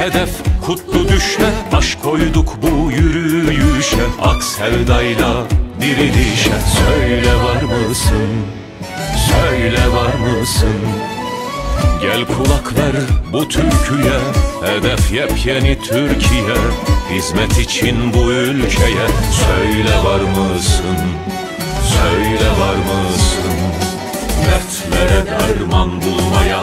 hedef kutlu düşe Baş koyduk bu yürüyüşe Ak sevdayla dirilişe Söyle var mısın? Söyle var mısın? Gel kulak ver bu türküye Hedef yepyeni Türkiye Hizmet için bu ülkeye Söyle var mısın? Söyle var mısın? Dertlere derman bulmaya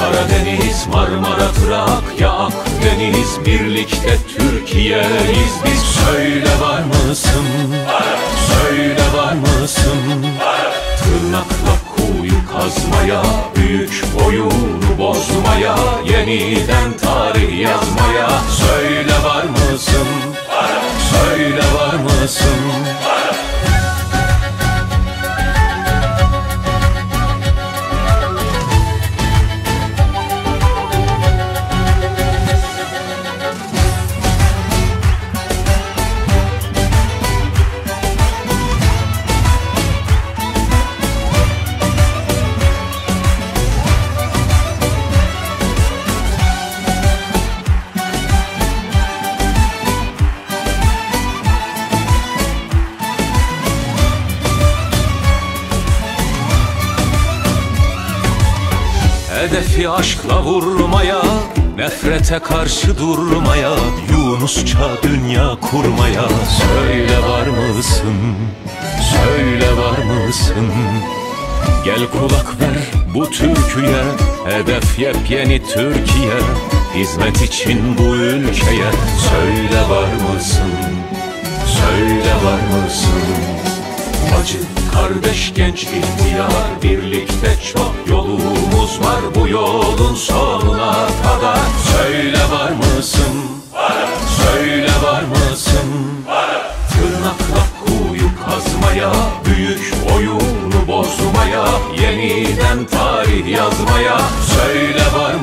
Karadeniz, Marmara, Trakya, Akdeniz Birlikte Türkiye'yiz biz Söyle var mısın? Söyle var mısın? Tırnakla kuyu kazmaya Büyük oyunu bozmaya Yeniden tarih yazmaya Söyle var mısın? Söyle var mısın? Hedefi aşkla vurmaya Nefrete karşı durmaya Yunusça dünya kurmaya Söyle var mısın? Söyle var mısın? Gel kulak ver bu türküye Hedef yepyeni Türkiye Hizmet için bu ülkeye Söyle var mısın? Söyle var mısın? Acı kardeş genç ihtiyar Birlikte çok yolumuz var Bu yolun sonuna kadar Söyle var mısın? Söyle var mısın? Tırnakla kuyu kazmaya Büyük oyunu bozmaya Yeniden tarih yazmaya Söyle var